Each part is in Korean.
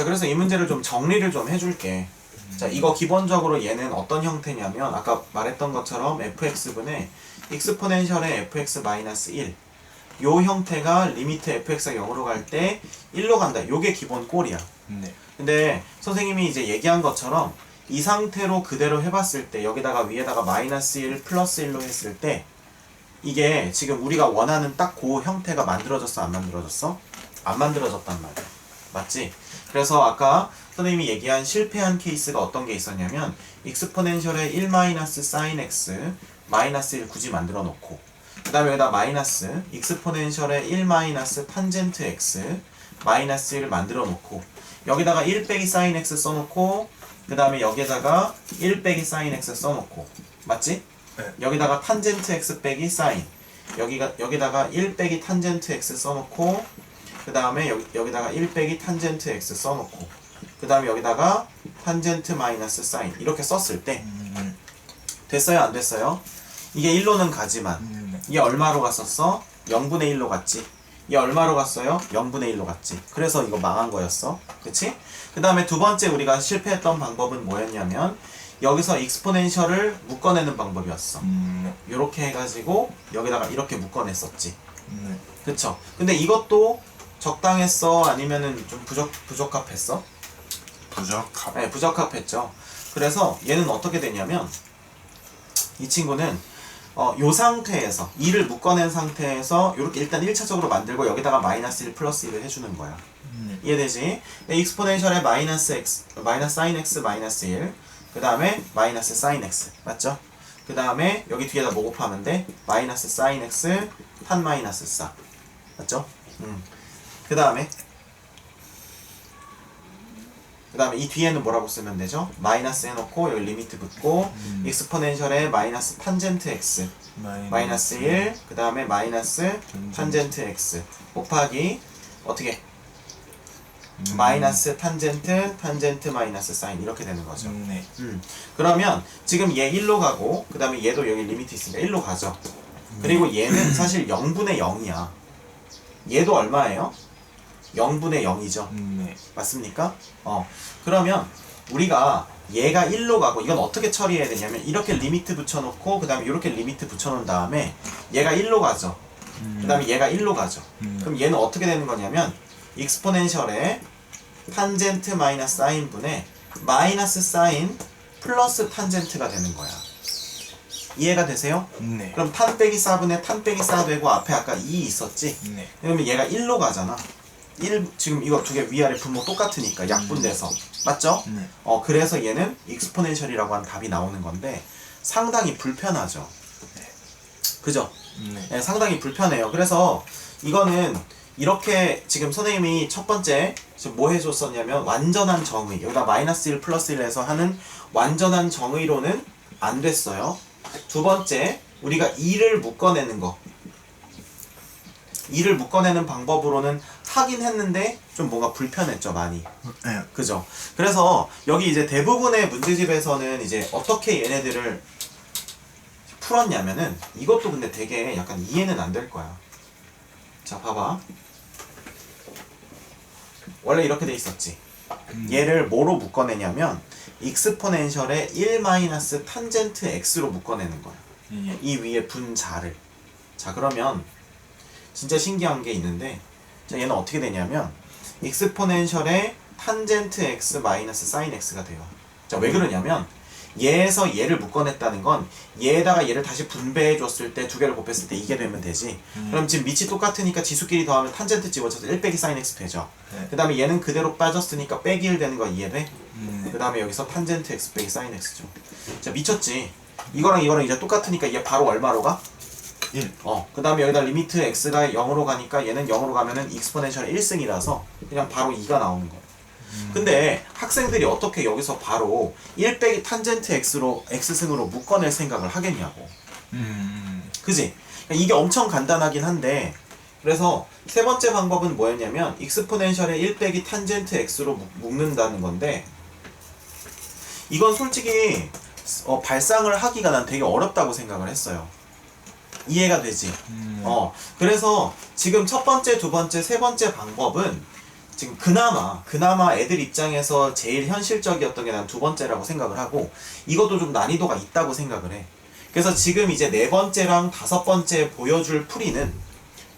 자, 그래서 이 문제를 좀 정리를 좀 해줄게. 자, 이거 기본적으로 얘는 어떤 형태냐면 아까 말했던 것처럼 fx분의 익스포넨셜의 fx-1 요 형태가 리미트 fx가 0으로 갈 때 1로 간다. 요게 기본 꼴이야. 네. 근데 선생님이 이제 얘기한 것처럼 이 상태로 그대로 해봤을 때 여기다가 위에다가 마이너스 1 플러스 1로 했을 때 이게 지금 우리가 원하는 딱 그 형태가 만들어졌어 안 만들어졌어? 안 만들어졌단 말이야 맞지? 그래서 아까 선생님이 얘기한 실패한 케이스가 어떤 게 있었냐면 익스포넨셜의 1 마이너스 사인 x 마이너스 1 굳이 만들어 놓고 그 다음에 여기다 마이너스 익스포넨셜의 1 마이너스 탄젠트 x 마이너스 1을 만들어 놓고 여기다가 1 빼기 사인 x 써놓고 그 다음에 여기에다가 1 빼기 사인 x 써놓고 맞지? 네. 여기다가 탄젠트 x 빼기 사인 여기가 여기다가 1 빼기 탄젠트 x 써놓고 그 다음에 여기, 여기 다가 1 빼기 탄젠트 x 써놓고 그 다음에 여기다가 탄젠트 마이너스 사인 이렇게 썼을 때 음, 됐어요 안 됐어요? 이게 1로는 가지만 음, 네. 이게 얼마로 갔었어? 0분의 1로 갔지. 이게 얼마로 갔어요? 0분의 1로 갔지. 그래서 이거 망한 거였어. 그치? 그 다음에 두 번째 우리가 실패했던 방법은 뭐였냐면 여기서 익스포넨셜을 묶어내는 방법이었어. 음, 이렇게 해가지고 여기다가 이렇게 묶어냈었지. 네. 그쵸? 근데 이것도 적당했어? 아니면은 좀 부적, 부적합했어? 부적합. 네, 부적합했죠. 그래서 얘는 어떻게 되냐면 이 친구는 어, 요 상태에서 2를 묶어낸 상태에서 이렇게 일단 1차적으로 만들고 여기다가 마이너스 1 플러스 1을 해주는 거야. 음, 이해되지? 네, 익스포넨셜의 마이너스 x, 마이너스 사인 x 마이너스 1, 그 다음에 마이너스 사인 x 맞죠? 그 다음에 여기 뒤에다 뭐 곱하면 돼? 마이너스 사인 x 탄 마이너스 4 맞죠? 음. 그 다음에 그 다음에 이 뒤에는 뭐라고 쓰면 되죠? 마이너스 해놓고 여기 리미트 붙고 음. 익스포넨셜의 마이너스 탄젠트 x 마이너스 1, 그 다음에 마이너스 탄젠트 x 곱하기 어떻게? 음, 마이너스 탄젠트, 탄젠트 마이너스 사인 이렇게 되는 거죠. 음, 네. 음. 그러면 지금 얘 1로 가고 그 다음에 얘도 여기 리미트 있으니까 1로 가죠. 그리고 얘는 사실 0분의 0이야. 얘도 얼마예요? 0분의 0이죠. 음, 네. 맞습니까? 어. 그러면 우리가 얘가 1로 가고 이건 어떻게 처리해야 되냐면 이렇게 리미트 붙여놓고 그 다음에 이렇게 리미트 붙여놓은 다음에 얘가 1로 가죠. 그 다음에 얘가 1로 가죠. 음. 그럼 얘는 어떻게 되는 거냐면 익스포넨셜의 탄젠트 마이너스 사인 분의 마이너스 사인 플러스 탄젠트가 되는 거야. 이해가 되세요? 음, 네. 그럼 탄 빼기 4분의 탄 빼기 4 되고 앞에 아까 2 있었지? 네. 그러면 얘가 1로 가잖아. 1 지금 이거 두 개 위아래 분모 똑같으니까 약분돼서 맞죠? 네. 어 그래서 얘는 익스포넨셜이라고 하는 답이 나오는 건데 상당히 불편하죠. 그죠? 음, 네. 네, 상당히 불편해요. 그래서 이거는 이렇게 지금 선생님이 첫 번째 지금 뭐 해줬었냐면 완전한 정의 여기다 마이너스 1 플러스 1 해서 하는 완전한 정의로는 안 됐어요. 두 번째 우리가 2를 묶어내는 거 2를 묶어내는 방법으로는 하긴 했는데 좀 뭔가 불편했죠 많이. 네. 그죠? 그래서 여기 이제 대부분의 문제집에서는 이제 어떻게 얘네들을 풀었냐면은 이것도 근데 되게 약간 이해는 안 될 거야. 자 봐봐. 원래 이렇게 돼 있었지. 얘를 뭐로 묶어내냐면 익스포넨셜의 1 마이너스 탄젠트 x로 묶어내는 거야. 예. 이 위에 분자를. 자 그러면 진짜 신기한 게 있는데 자 얘는 어떻게 되냐면 익스포넨셜의 탄젠트 x 마이너스 사인 x가 돼요 자 왜 그러냐면 얘에서 얘를 묶어냈다는 건 얘에다가 얘를 다시 분배해 줬을 때 두 개를 곱했을 때 이게 되면 되지 그럼 지금 밑이 똑같으니까 지수끼리 더하면 탄젠트 집어쳐서 1 빼기 사인 x 되죠 네. 그 다음에 얘는 그대로 빠졌으니까 빼기 1 되는 거 이해돼? 음, 네. 그 다음에 여기서 탄젠트 x 빼기 사인 x죠 자 미쳤지 이거랑 이거랑 이제 똑같으니까 얘 바로 얼마로 가? 1. 어, 그 다음에 여기다 리미트 x가 0으로 가니까 얘는 0으로 가면은 익스포넨셜 1승이라서 그냥 바로 2가 나오는 거야. 근데 학생들이 어떻게 여기서 바로 1 빼기 탄젠트 x로 x승으로 묶어낼 생각을 하겠냐고. 음, 그지? 그러니까 이게 엄청 간단하긴 한데 그래서 세 번째 방법은 뭐였냐면 익스포넨셜의 1 빼기 탄젠트 x로 묶- 묶는다는 건데 이건 솔직히 어, 발상을 하기가 난 되게 어렵다고 생각을 했어요. 이해가 되지? 음, 어, 그래서 지금 첫 번째, 두 번째, 세 번째 방법은 지금 그나마 그나마 애들 입장에서 제일 현실적이었던 게 난 두 번째라고 생각을 하고 이것도 좀 난이도가 있다고 생각을 해. 그래서 지금 이제 네 번째랑 다섯 번째 보여줄 풀이는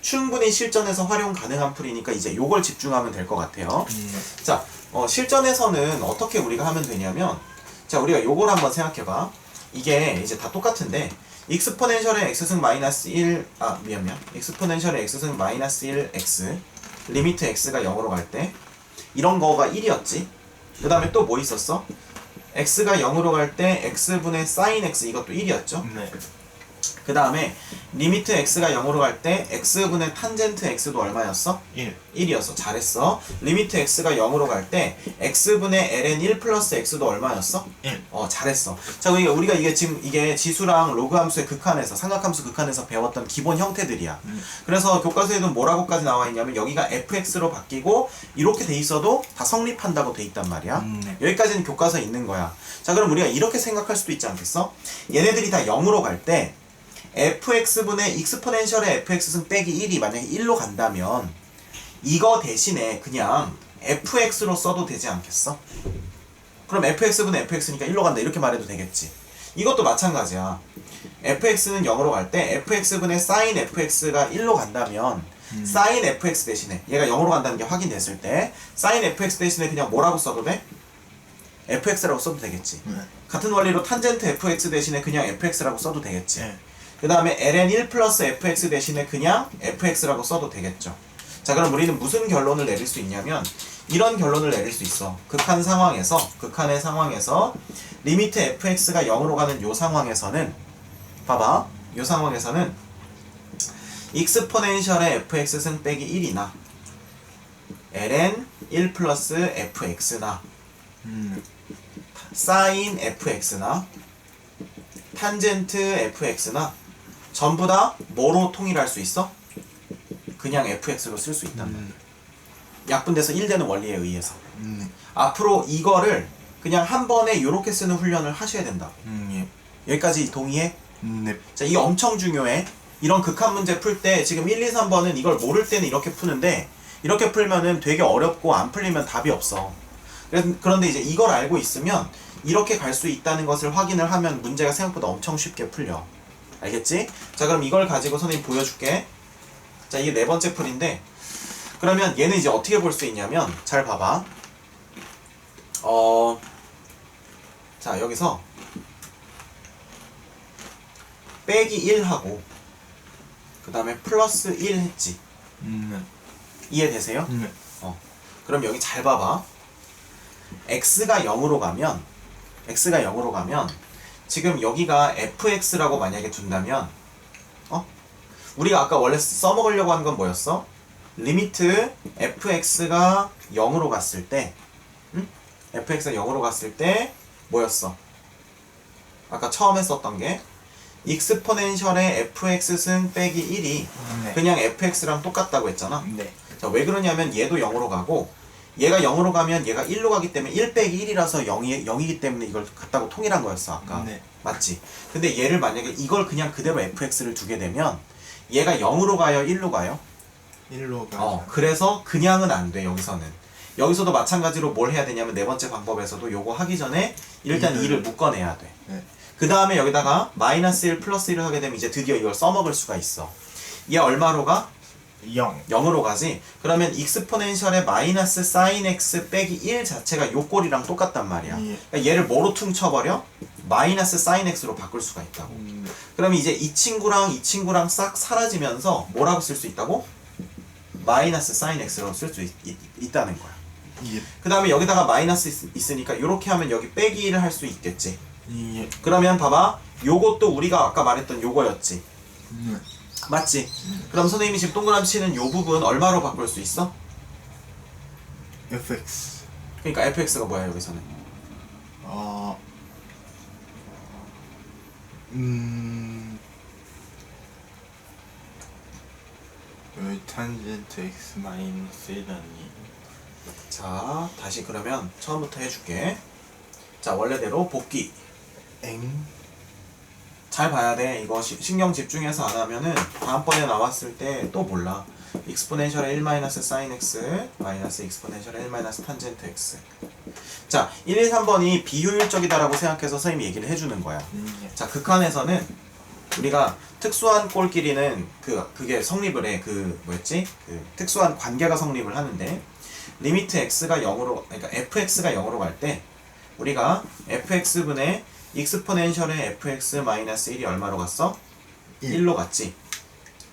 충분히 실전에서 활용 가능한 풀이니까 이제 요걸 집중하면 될 것 같아요. 음, 자, 어, 실전에서는 어떻게 우리가 하면 되냐면, 자, 우리가 요걸 한번 생각해봐. 이게 이제 다 똑같은데, 익스포넨셜의 x승 마이너스 1, 아, 미안, 미안. 익스포넨셜의 x승 마이너스 1, x. 리미트 x가 0으로 갈 때, 이런 거가 1이었지. 그 다음에 또 뭐 있었어? x가 0으로 갈 때 x분의 sin x 이것도 1이었죠. 네. 그 다음에 리미트 x가 0으로 갈 때 x분의 탄젠트 x도 얼마였어? 1. 1이었어. 잘했어. 리미트 x가 0으로 갈 때 x분의 ln 1 플러스 x도 얼마였어? 1. 어, 잘했어. 자, 그러니까 우리가 이게 지금 이게 지수랑 로그 함수의 극한에서 삼각함수 극한에서 배웠던 기본 형태들이야. 음. 그래서 교과서에도 뭐라고까지 나와 있냐면 여기가 fx로 바뀌고 이렇게 돼 있어도 다 성립한다고 돼 있단 말이야. 음, 네. 여기까지는 교과서에 있는 거야. 자, 그럼 우리가 이렇게 생각할 수도 있지 않겠어? 얘네들이 다 0으로 갈때 fx분의 익스포넨셜의 fx승 빼기 1이 만약에 1로 간다면 이거 대신에 그냥 fx로 써도 되지 않겠어? 그럼 fx분의 fx니까 1로 간다 이렇게 말해도 되겠지. 이것도 마찬가지야. fx는 0으로 갈 때 fx분의 sin fx가 1로 간다면 음. sin fx 대신에 얘가 0으로 간다는 게 확인됐을 때 sin fx 대신에 그냥 뭐라고 써도 돼? fx라고 써도 되겠지. 네. 같은 원리로 탄젠트 fx 대신에 그냥 fx라고 써도 되겠지. 네. 그 다음에 ln 1 플러스 fx 대신에 그냥 fx라고 써도 되겠죠. 자 그럼 우리는 무슨 결론을 내릴 수 있냐면 이런 결론을 내릴 수 있어. 극한 상황에서 극한의 상황에서 리미트 fx가 0으로 가는 요 상황에서는 봐봐. 요 상황에서는 익스포넨셜의 fx승 빼기 1이나 ln 1 플러스 fx나 음, sin fx나 탄젠트 fx나 전부 다 뭐로 통일할 수 있어? 그냥 fx로 쓸 수 있단 말이야. 음, 약분돼서 1되는 원리에 의해서. 음, 앞으로 이거를 그냥 한 번에 이렇게 쓰는 훈련을 하셔야 된다. 음, 예. 여기까지 동의해? 음, 네. 자, 이게 엄청 중요해. 이런 극한 문제 풀 때 지금 1, 2, 3번은 이걸 모를 때는 이렇게 푸는데 이렇게 풀면은 되게 어렵고 안 풀리면 답이 없어. 그래서- 그런데 이제 이걸 알고 있으면 이렇게 갈 수 있다는 것을 확인을 하면 문제가 생각보다 엄청 쉽게 풀려. 알겠지? 자, 그럼 이걸 가지고 선생님 보여줄게. 자, 이게 네 번째 풀인데 그러면 얘는 이제 어떻게 볼 수 있냐면 잘 봐봐. 어, 자, 여기서 빼기 1하고 그 다음에 플러스 1 했지 음, 네. 이해되세요? 음, 네. 그럼 여기 잘 봐봐 x가 0으로 가면 x가 0으로 가면 지금 여기가 fx라고 만약에 둔다면 어? 우리가 아까 원래 써먹으려고 한 건 뭐였어? 리미트 fx가 0으로 갔을 때 응? fx가 0으로 갔을 때 뭐였어? 아까 처음 했었던 게 익스포넨셜의 fx승 빼기 1이 네. 그냥 fx랑 똑같다고 했잖아 네. 자, 왜 그러냐면 얘도 0으로 가고 얘가 0으로 가면 얘가 1로 가기 때문에 1 빼기 1이라서 0이, 0이기 때문에 이걸 같다고 통일한 거였어 아까 네. 맞지? 근데 얘를 만약에 이걸 그냥 그대로 fx를 두게 되면 얘가 0으로 가요 1로 가요? 1로 가. 어 그래서 그냥은 안 돼 여기서는 여기서도 마찬가지로 뭘 해야 되냐면 네 번째 방법에서도 요거 하기 전에 일단 이를. 2를 묶어내야 돼 네. 그 다음에 여기다가 마이너스 1 플러스 1을 하게 되면 이제 드디어 이걸 써먹을 수가 있어 얘 얼마로 가? 0. 0으로 가지 그러면 익스포넨셜의 마이너스 sin x 빼기 1 자체가 요 꼴이랑 똑같단 말이야 예. 그러니까 얘를 뭐로 퉁쳐버려? 마이너스 sin x로 바꿀 수가 있다고 음, 그럼 이제 이 친구랑 이 친구랑 싹 사라지면서 뭐라고 쓸 수 있다고? 마이너스 sin x로 쓸 수 있다는 거야 예. 그 다음에 여기다가 마이너스 있, 있으니까 이렇게 하면 여기 빼기 1을 할수 있겠지 예. 그러면 봐봐 요것도 우리가 아까 말했던 요거였지 음, 맞지? 그럼 선생님이 지금 동그라미 치는 요 부분 얼마로 바꿀 수 있어? fx. 그러니까 fx가 뭐야 여기서는 어. 음. 여기 탄젠트 x 마이너스 1이라니. 자 다시 그러면 처음부터 해줄게 자 원래대로 복귀 엥. 잘 봐야 돼. 이거 시- 신경 집중해서 안 하면은 다음번에 나왔을 때 또 몰라. 익스포넨셜의 1 마이너스 사인 x 마이너스 익스포넨셜의 1 마이너스 탄젠트 x. 자 1, 2, 3번이 비효율적이다라고 생각해서 선생님이 얘기를 해주는 거야. 네. 자 극한에서는 우리가 특수한 꼴끼리는 그 그게 성립을 해. 그 뭐였지? 그 특수한 관계가 성립을 하는데 리미트 x가 0으로 그러니까 fx가 0으로 갈 때 우리가 fx분의 익스포넨셜의 fx 마이너스 1이 얼마로 갔어? 일. 1로 갔지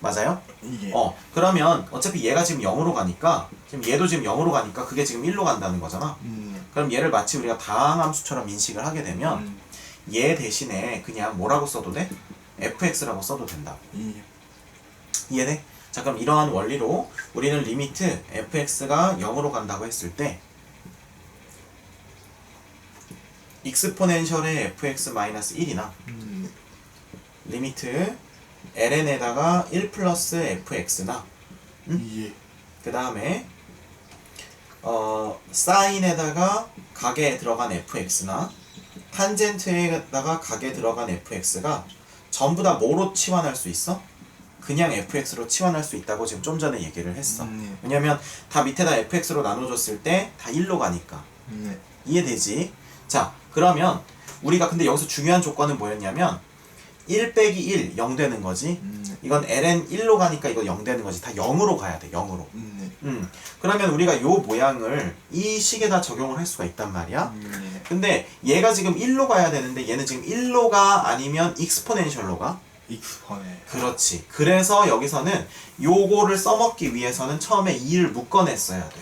맞아요? 예. 어 그러면 어차피 얘가 지금 0으로 가니까 지금 얘도 지금 0으로 가니까 그게 지금 1로 간다는 거잖아 네. 그럼 얘를 마치 우리가 다항함수처럼 인식을 하게 되면 음. 얘 대신에 그냥 뭐라고 써도 돼? fx라고 써도 된다. 예. 이해돼? 자 그럼 이러한 원리로 우리는 리미트 fx가 0으로 간다고 했을 때 익스포넨셜의 fx 1이나 음. 리미트 ln에다가 1 플러스 fx나 예. 그 다음에 어 사인에다가 각에 들어간 fx나 탄젠트에다가 각에 들어간 fx가 전부 다 뭐로 치환할 수 있어? 그냥 fx로 치환할 수 있다고 지금 좀 전에 얘기를 했어. 네. 왜냐면 다 밑에다 fx로 나눠줬을 때 다 1로 가니까 네. 이해되지? 자 그러면 우리가 근데 여기서 중요한 조건은 뭐였냐면 1 빼기 1 0 되는 거지. 네. 이건 ln 1로 가니까 이거 0 되는 거지. 다 0으로 가야 돼. 0으로. 네. 음. 그러면 우리가 요 모양을 이 식에다 적용을 할 수가 있단 말이야. 네. 근데 얘가 지금 1로 가야 되는데 얘는 지금 1로 가 아니면 익스포넨셜로 가. 익스포네. 그렇지. 그래서 여기서는 요거를 써먹기 위해서는 처음에 2를 묶어냈어야 돼.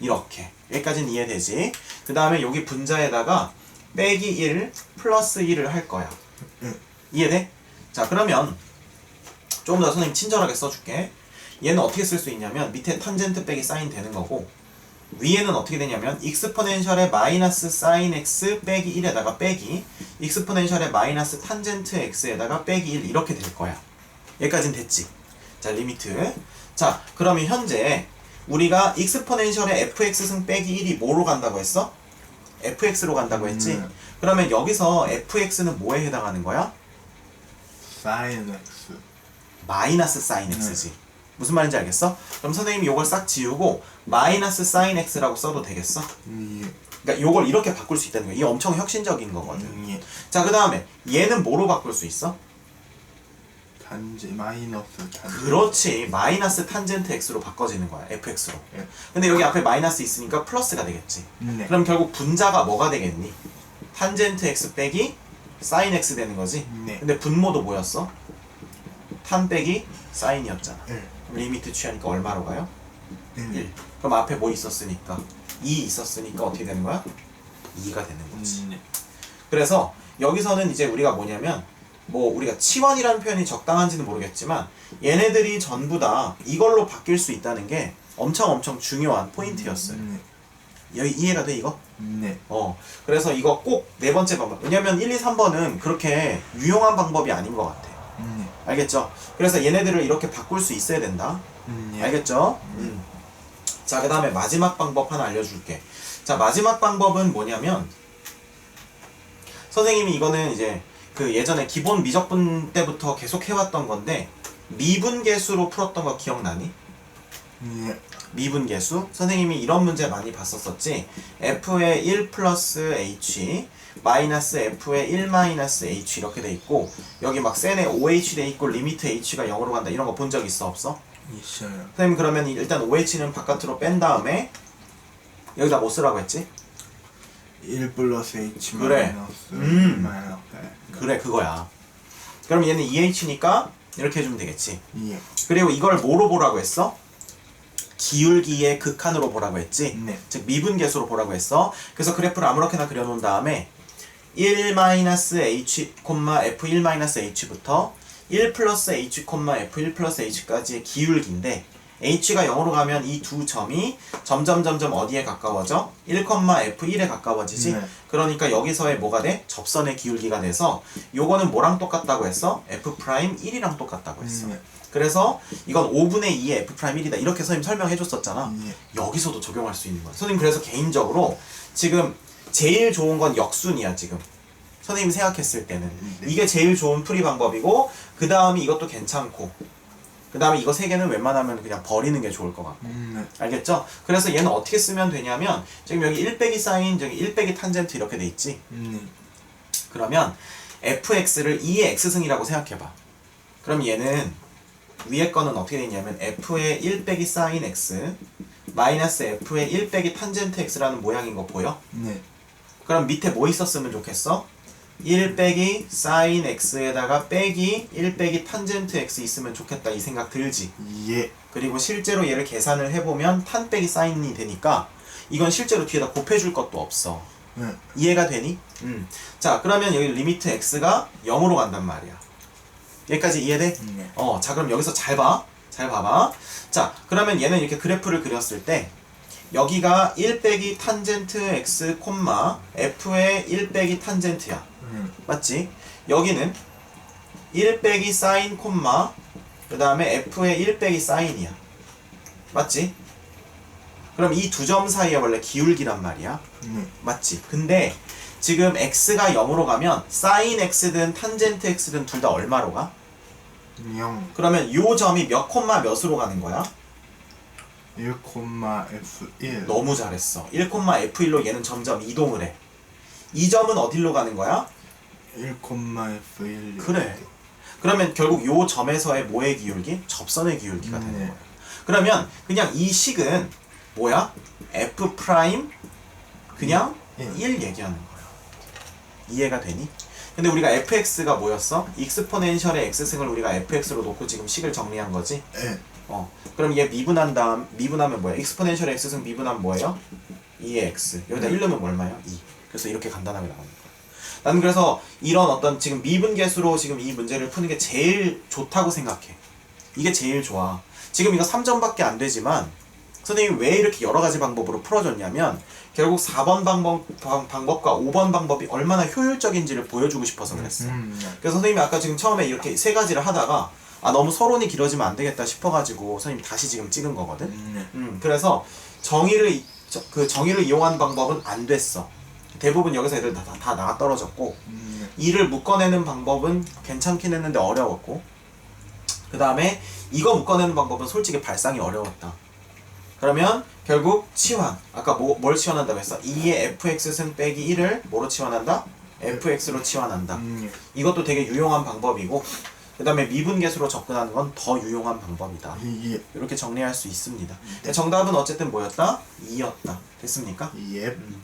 이렇게. 여기까지는 이해되지? 그 다음에 여기 분자에다가 빼기 1 플러스 1을 할 거야. 응. 이해돼? 자 그러면 조금 더 선생님 친절하게 써줄게. 얘는 어떻게 쓸 수 있냐면 밑에 탄젠트 빼기 사인 되는 거고 위에는 어떻게 되냐면 익스포넨셜의 마이너스 사인 x 빼기 1에다가 빼기 익스포넨셜의 마이너스 탄젠트 x에다가 빼기 1 이렇게 될 거야. 여기까지는 됐지. 자 리미트. 자 그러면 현재 우리가 익스포넨셜의 fx승 빼기 1이 뭐로 간다고 했어? fx로 간다고 했지? 음. 그러면 여기서 fx는 뭐에 해당하는 거야? 사인 X. 마이너스 사인 x지. 무슨 말인지 알겠어? 그럼 선생님이 요걸 싹 지우고 마이너스 사인 x라고 써도 되겠어? 예. 그러니까 요걸 이렇게 바꿀 수 있다는 거야. 이게 엄청 혁신적인 거거든. 예. 자, 그 다음에 얘는 뭐로 바꿀 수 있어? 단지 마이너스 단지. 그렇지. 마이너스 탄젠트 x로 바꿔지는 거야. fx로. 예. 근데 여기 앞에 마이너스 있으니까 플러스가 되겠지. 네. 그럼 결국 분자가 뭐가 되겠니? 탄젠트 x 빼기 사인 x 되는 거지. 네. 근데 분모도 뭐였어? 탄 빼기 사인이었잖아. 일. 리미트 취하니까 얼마로 가요? 일. 1. 그럼 앞에 뭐 있었으니까? 2 있었으니까 어떻게 되는 거야? 2가 되는 거지. 네. 그래서 여기서는 이제 우리가 뭐냐면 뭐 우리가 치환이라는 표현이 적당한지는 모르겠지만 얘네들이 전부 다 이걸로 바뀔 수 있다는 게 엄청 엄청 중요한 포인트였어요. 네. 여기 이해가 돼 이거? 네. 어. 그래서 이거 꼭 네 번째 방법. 왜냐면 1, 2, 3번은 그렇게 유용한 방법이 아닌 것 같아. 네. 알겠죠? 그래서 얘네들을 이렇게 바꿀 수 있어야 된다. 네. 알겠죠? 음. 자, 그 다음에 마지막 방법 하나 알려줄게. 자, 마지막 방법은 뭐냐면, 선생님이 이거는 이제 그 예전에 기본 미적분 때부터 계속 해왔던 건데, 미분계수로 풀었던 거 기억나니? 네. 미분계수? 선생님이 이런 문제 많이 봤었었지? f의 1 플러스 h, 마이너스 f의 1 마이너스 h 이렇게 돼 있고, 여기 막 센에 OH 돼 있고, 리미트 h가 0으로 간다. 이런 거 본 적 있어? 없어? 있어요. 선생님 그러면 일단 OH는 바깥으로 뺀 다음에 여기다 뭐 쓰라고 했지? 1 플러스 H 그래. 마이너스 음. 마이너스. 그래 그거야 그럼 얘는 EH니까 이렇게 해주면 되겠지 예. 그리고 이걸 뭐로 보라고 했어? 기울기의 극한으로 보라고 했지 네. 즉 미분계수로 보라고 했어 그래서 그래프를 아무렇게나 그려놓은 다음에 1-h, f1-h부터 1 플러스 h, f1 플러스 h까지의 기울기인데 h가 0으로 가면 이 두 점이 점점 점점 어디에 가까워져? 1, f1에 가까워지지? 네. 그러니까 여기서의 뭐가 돼? 접선의 기울기가 돼서 요거는 뭐랑 똑같다고 했어? f'1이랑 똑같다고 했어 네. 그래서 이건 5분의 2의 f'1이다 이렇게 선생님 설명해 줬었잖아 예. 여기서도 적용할 수 있는 거야. 선생님 그래서 개인적으로 지금 제일 좋은 건 역순이야 지금. 선생님이 생각했을 때는 네. 이게 제일 좋은 풀이 방법이고 그 다음이 이것도 괜찮고 그 다음에 이거 세 개는 웬만하면 그냥 버리는 게 좋을 것 같고. 음, 네. 알겠죠? 그래서 얘는 어떻게 쓰면 되냐면 지금 여기 1 빼기 사인 저기 1 빼기 탄젠트 이렇게 돼 있지. 음, 네. 그러면 fx를 2의 x승이라고 생각해봐. 그럼 얘는 위에 거는 어떻게 되냐면 f의 1 빼기 사인 x 마이너스 f의 1 빼기 탄젠트 x라는 모양인 거 보여? 네. 그럼 밑에 뭐 있었으면 좋겠어? 1 빼기 사인 x에다가 빼기 1 빼기 탄젠트 x 있으면 좋겠다 이 생각 들지? 예. 그리고 실제로 얘를 계산을 해보면 탄 빼기 사인이 되니까 이건 실제로 뒤에다 곱해줄 것도 없어. 네. 이해가 되니? 음. 자, 그러면 여기 리미트 x가 0으로 간단 말이야. 여기까지 이해돼? 음, 네. 어, 자, 그럼 여기서 잘 봐. 잘 봐봐. 자, 그러면 얘는 이렇게 그래프를 그렸을 때 여기가 1 빼기 탄젠트 x 콤마 f의 1 빼기 탄젠트야. 음, 맞지? 여기는 1 빼기 사인 콤마 그 다음에 f의 1 빼기 사인이야. 맞지? 그럼 이 두 점 사이에 원래 기울기란 말이야. 네. 맞지? 근데 지금 x가 0으로 가면 사인 x든 탄젠트 x든 둘 다 얼마로 가? 0. 그러면 요 점이 몇 콤마 몇으로 가는 거야? 1, F1. 너무 잘했어. 1 콤마 f1로 얘는 점점 이동을 해. 이 점은 어디로 가는 거야? 1, F1. 그래. 그러면 결국 요 점에서의 뭐의 기울기? 접선의 기울기가 되는 네. 거야. 그러면 그냥 이 식은 뭐야? f 프라임 그냥 예. 1 얘기하는 거야. 이해가 되니? 근데 우리가 fx가 뭐였어? 익스포넨셜의 x승을 우리가 fx로 놓고 지금 식을 정리한 거지? 예. 어. 그럼 얘 미분한 다음 미분하면 뭐야? 익스포넨셜의 x승 미분하면 뭐예요? 2의 x. 여기다 네. 1 넣으면 얼마야? 2. 그래서 이렇게 간단하게 거야. 나는 그래서 이런 어떤 지금 미분계수로 지금 이 문제를 푸는 게 제일 좋다고 생각해. 이게 제일 좋아. 지금 이거 3점밖에 안 되지만 선생님이 왜 이렇게 여러 가지 방법으로 풀어줬냐면 결국 4번 방법, 방, 방법과 5번 방법이 얼마나 효율적인지를 보여주고 싶어서 그랬어. 음, 네. 그래서 선생님이 아까 지금 처음에 이렇게 세 가지를 하다가 아 너무 서론이 길어지면 안 되겠다 싶어가지고 선생님 다시 지금 찍은 거거든. 음, 네. 음, 그래서 정의를 이- 저- 그 정의를 이용한 방법은 안 됐어. 대부분 여기서 애들 다, 다, 다 나가 떨어졌고 음, 네. 이를 묶어내는 방법은 괜찮긴 했는데 어려웠고 그 다음에 이거 묶어내는 방법은 솔직히 발상이 어려웠다. 그러면 결국 치환 아까 뭐, 뭘 치환한다고 했어? 2의 fx승 빼기 1을 뭐로 치환한다? fx로 치환한다. 음, 예. 이것도 되게 유용한 방법이고 그 다음에 미분계수로 접근하는 건 더 유용한 방법이다. 예. 이렇게 정리할 수 있습니다. 정답은 어쨌든 뭐였다? 2였다. 됐습니까? 예. 음.